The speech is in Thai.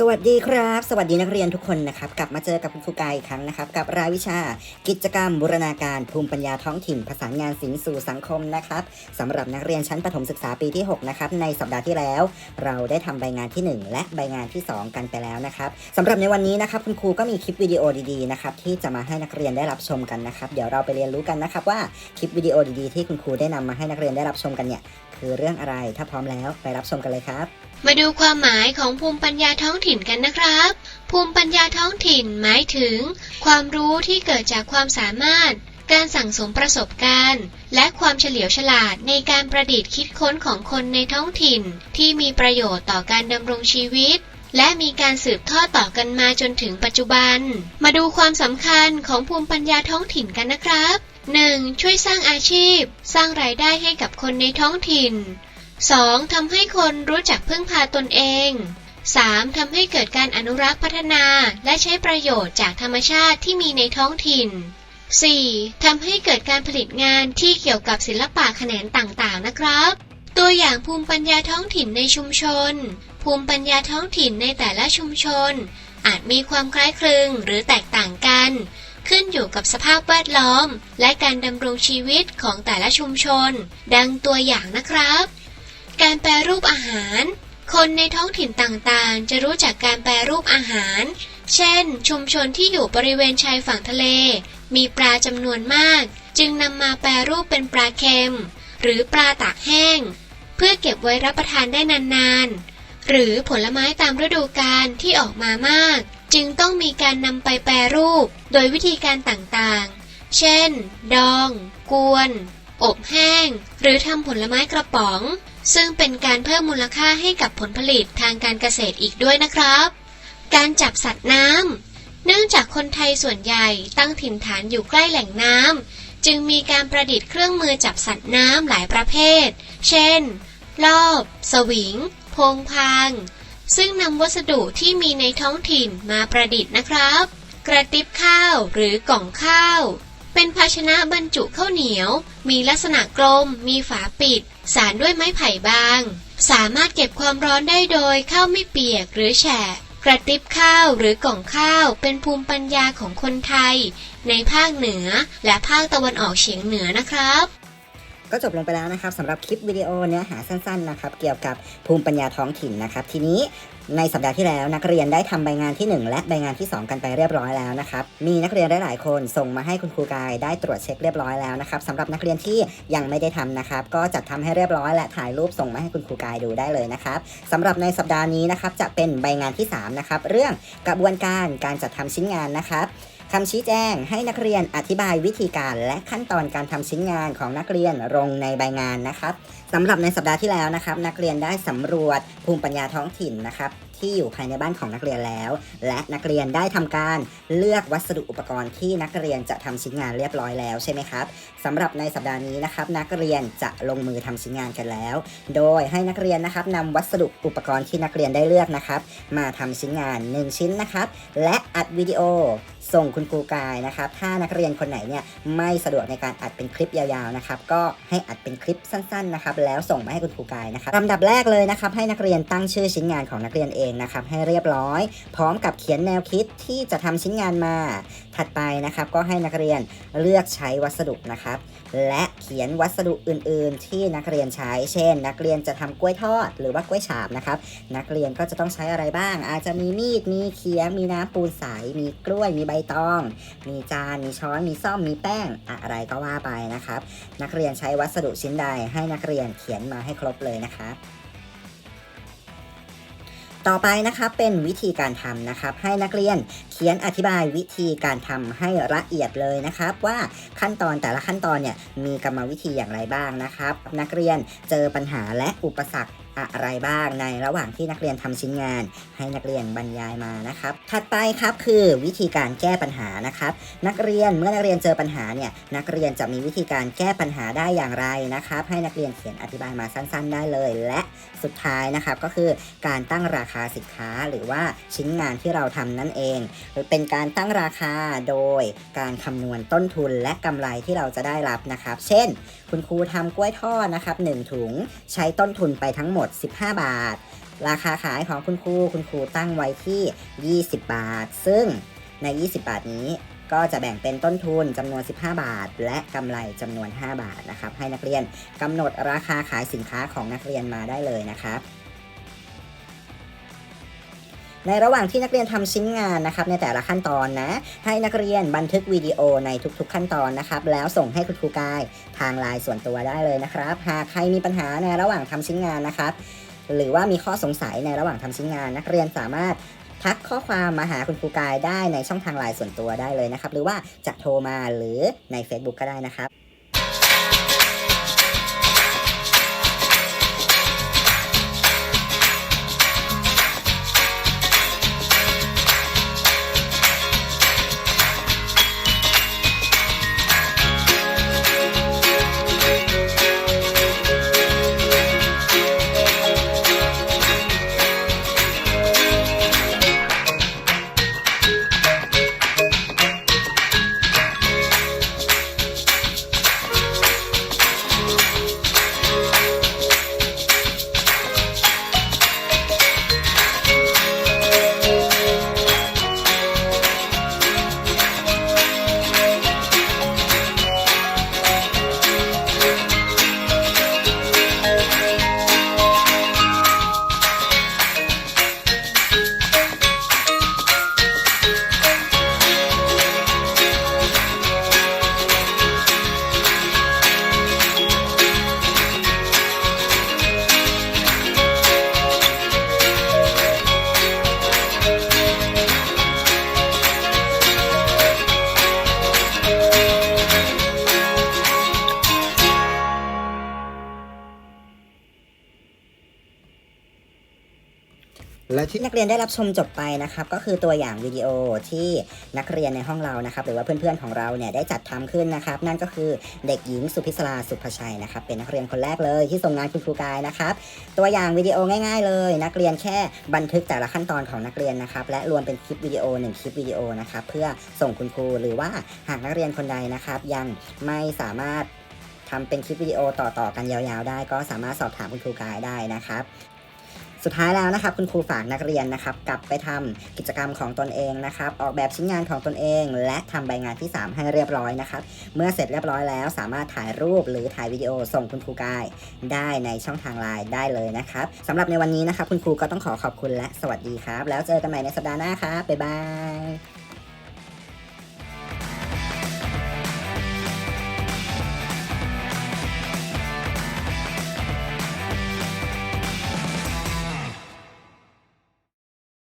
สวัสดีครับ สวัสดีนักเรียนทุกคนนะครับ กลับมาเจอกับคุณครูกายอีกครั้งนะครับ กับรายวิชากิจกรรมบูรณาการภูมิปัญญาท้องถิ่นผสานงานศิลป์สู่สังคมนะครับสำหรับนักเรียนชั้นประถมศึกษาปีที่ 6 นะครับ ในสัปดาห์ที่แล้ว เราได้ทำใบงานที่ 1 และใบงานที่ 2 กันไปแล้วนะครับสำหรับในวันนี้นะครับคุณครูก็มีคลิปวิดีโอดีๆนะครับที่จะมาให้นักเรียนได้รับชมกันนะครับ เดี๋ยวเราไปเรียนรู้กันนะครับว่าคลิปวิดีโอดีๆที่คุณครูได้นำมาให้นักเรียนได้รับชมกันเนี่ยคือเรื่องอะไรถ้าพร้อมแล้วไปรับชมกันเลยครับ มาดูความหมายของภูมิปัญญาท้องถิ่นกันนะครับ ภูมิปัญญาท้องถิ่นหมายถึง ความรู้ที่เกิดจากความสามารถ การสั่งสมประสบการณ์ และความเฉลียวฉลาดในการประดิษฐ์คิดค้นของคนในท้องถิ่น ที่มีประโยชน์ต่อการดำรงชีวิต และมีการสืบทอดต่อกันมาจนถึงปัจจุบัน มาดูความสำคัญของภูมิปัญญาท้องถิ่นกันนะครับ 1. ช่วยสร้างอาชีพ สร้างรายได้ให้กับคนในท้องถิ่น 2. ทำให้คนรู้จักพึ่งพาตนเอง 3. ทำให้เกิดการอนุรักษ์พัฒนาและใช้ประโยชน์จากธรรมชาติที่มีในท้องถิ่น 4. ทำให้เกิดการผลิตงานที่เกี่ยวกับศิลปะแขนงต่างๆ นะครับ ตัวอย่างภูมิปัญญาท้องถิ่นในชุมชน ภูมิปัญญาท้องถิ่นในแต่ละชุมชน อาจมีความคล้ายคลึงหรือแตกต่างกัน ขึ้นอยู่กับสภาพแวดล้อม และการดำรงชีวิตของแต่ละชุมชน ดังตัวอย่างนะครับ การแปรรูปอาหาร คนในท้องถิ่นต่างๆ จะรู้จักการแปรรูปอาหาร เช่น ชุมชนที่อยู่บริเวณชายฝั่งทะเล มีปลาจำนวนมาก จึงนำมาแปรรูปเป็นปลาเค็ม หรือปลาตากแห้ง เพื่อเก็บไว้รับประทานได้นานๆ หรือผลไม้ตามฤดูกาลที่ออกมามาก จึงต้องมีการนำไปแปรรูป โดยวิธีการต่างๆ เช่น ดอง กวน อบแห้ง หรือทำผลไม้กระป๋อง ซึ่งเป็นการเพิ่มมูลค่าให้กับผลผลิตทางการเกษตรอีกด้วยนะครับ การจับสัตว์น้ำเนื่องจากคนไทยส่วนใหญ่ตั้งถิ่นฐานอยู่ใกล้แหล่งน้ำจึงมีการประดิษฐ์เครื่องมือจับสัตว์น้ำหลายประเภท เช่น รอบ สวิง พงพาง ซึ่งนำวัสดุที่มีในท้องถิ่นมาประดิษฐ์นะครับ กระติบข้าวหรือกล่องข้าว เป็นภาชนะบรรจุข้าวเหนียว มีลักษณะกลม มีฝาปิด สารด้วยไม้ไผ่บาง สามารถเก็บความร้อนได้โดยข้าวไม่เปียกหรือแฉะ กระติบข้าวหรือกล่องข้าวเป็นภูมิปัญญาของคนไทย ในภาคเหนือและภาคตะวันออกเฉียงเหนือนะครับก็จบลงไปแล้วนะครับสำหรับคลิปวิดีโอเนื้อหาสั้นๆนะครับเกี่ยวกับภูมิปัญญาท้องถิ่นนะครับ ทีนี้ ในสัปดาห์ที่แล้วนักเรียนได้ทำใบงานที่ 1 และใบงานที่ 2 กันไปเรียบร้อยแล้วนะครับ มีนักเรียนได้หลายคนส่งมาให้คุณครูกายได้ตรวจเช็คเรียบร้อยแล้วนะครับสำหรับนักเรียนที่ยังไม่ได้ทำนะครับ ก็จัดทำให้เรียบร้อยและถ่ายรูปส่งมาให้คุณครูกายดูได้เลยนะครับสำหรับในสัปดาห์นี้นะครับจะเป็นใบงานที่3นะครับเรื่องกระบวนการการจัดทำชิ้นงานนะครับ คำชี้แจงให้นักเรียนอธิบายวิธีการและขั้นตอนการทำชิ้นงานของนักเรียนลงในใบงานนะครับสำหรับในสัปดาห์ที่แล้วนะครับ นักเรียนได้สำรวจภูมิปัญญาท้องถิ่นนะครับที่อยู่ภายในบ้านของนักเรียนแล้ว และนักเรียนได้ทำการเลือกวัสดุอุปกรณ์ที่นักเรียนจะทำชิ้นงานเรียบร้อยแล้วใช่ไหมครับสำหรับในสัปดาห์นี้นะครับ นักเรียนจะลงมือทำชิ้นงานกันแล้ว โดยให้นักเรียนนะครับนำวัสดุอุปกรณ์ที่นักเรียนได้เลือกนะครับ มาทำชิ้นงาน 1 ชิ้นนะครับ และอัดวิดีโอ ส่งคุณครูกายนะครับ ถ้านักเรียนคนไหนเนี่ยไม่สะดวกในการอัดเป็นคลิปยาวๆนะครับ ก็ให้อัดเป็นคลิปสั้นๆนะครับ แล้วส่งมาให้คุณครูกายนะครับลำดับแรกเลยนะครับ ให้นักเรียนตั้งชื่อชิ้นงานของนักเรียนเองนะครับ ให้เรียบร้อย พร้อมกับเขียนแนวคิดที่จะทำชิ้นงานมา ถัดไปนะครับ ก็ให้นักเรียนเลือกใช้วัสดุนะครับ และเขียนวัสดุอื่น ๆ ที่นักเรียนใช้ เช่น นักเรียนจะทำกล้วยทอด หรือว่ากล้วยฉาบนะครับ นักเรียนก็จะต้องใช้อะไรบ้าง อาจจะมีมีด มีเขียงมีน้ำปูนใส มีกล้วย มีใบตอง มีจาน มีช้อน มีซ่อม มีแป้ง อะไรก็ว่าไปนะครับ นักเรียนใช้วัสดุชิ้นใดให้นักเรียนเขียนมาให้ครบเลยนะครับต่อไปนะครับเป็นวิธีการทำนะครับ ให้นักเรียนเขียนอธิบายวิธีการทำให้ละเอียดเลยนะครับ ว่าขั้นตอนแต่ละขั้นตอนเนี่ยมีกรรมวิธีอย่างไรบ้างนะครับ นักเรียนเจอปัญหาและอุปสรรค อะไรบ้างในระหว่างที่นักเรียนทำชิ้นงาน ให้นักเรียนบรรยายมานะครับ ถัดไปครับคือวิธีการแก้ปัญหานะครับ นักเรียนเมื่อนักเรียนเจอปัญหาเนี่ยนักเรียนจะมีวิธีการแก้ปัญหาได้อย่างไรนะครับ ให้นักเรียนเขียนอธิบายมาสั้น ๆ ได้เลย และสุดท้ายนะครับก็คือการตั้งราคาสินค้าหรือว่าชิ้นงานที่เราทำนั่นเองเป็นการตั้งราคาโดยการคำนวณต้นทุนและกำไรที่เราจะได้รับนะครับ เช่นคุณครูทำกล้วยทอดนะครับ1ถุงใช้ต้นทุนไปทั้งหมด 15 บาท ราคาขายของคุณครูคุณครูตั้งไว้ที่ 20 บาท ซึ่งใน 20 บาทนี้ก็จะแบ่งเป็นต้นทุนจำนวน 15 บาท และกำไรจำนวน 5 บาทนะครับให้นักเรียนกำหนดราคาขายสินค้าของนักเรียนมาได้เลยนะครับ ในระหว่างที่นักเรียนทำชิ้นงานนะครับในแต่ละขั้นตอนนะ ให้นักเรียนบันทึกวิดีโอในทุกๆขั้นตอนนะครับ แล้วส่งให้คุณครูกาย ทางไลน์ส่วนตัวได้เลยนะครับ หากใครมีปัญหาในระหว่างทำชิ้นงานนะครับ หรือว่ามีข้อสงสัยในระหว่างทำชิ้นงาน นักเรียนสามารถทักข้อความมาหาคุณครูกายได้ในช่องทางไลน์ส่วนตัวได้เลยนะครับ หรือว่าจะโทรมาหรือใน Facebook ก็ได้นะครับ และที่นักเรียนได้รับชมจบไปนะครับก็คือตัวอย่างวิดีโอที่นักเรียนในห้องเรานะครับหรือว่าเพื่อนๆของเราเนี่ยได้จัดทำขึ้นนะครับ นั่นก็คือเด็กหญิงสุพิศราสุภชัยนะครับเป็นนักเรียนคนแรกเลยที่ส่งงานคุณครูกายนะครับตัวอย่างวิดีโอง่าย ๆ เลย นักเรียนแค่บันทึกแต่ละขั้นตอนของนักเรียนนะครับและรวมเป็นคลิปวิดีโอหนึ่งคลิปวิดีโอนะครับเพื่อส่งคุณครูหรือว่าหากนักเรียนคนใดนะครับ ยังไม่สามารถทำเป็นคลิปวิดีโอต่อๆกันยาวๆ ได้ก็สามารถสอบถามคุณครูกายได้นะครับ สุดท้ายแล้วนะครับคุณครูฝากนักเรียนนะครับกลับไปทำกิจกรรมของตนเองนะครับออกแบบชิ้นงานของตนเอง และทำใบงานที่ 3 ให้เรียบร้อยนะครับเมื่อเสร็จเรียบร้อยแล้วสามารถถ่ายรูปหรือถ่ายวิดีโอส่งคุณครูกาย ได้ในช่องทางไลน์ได้เลยนะครับสำหรับในวันนี้นะครับคุณครูก็ต้องขอขอบคุณและสวัสดีครับ แล้วเจอกันใหม่ในสัปดาห์หน้าครับบ๊ายบาย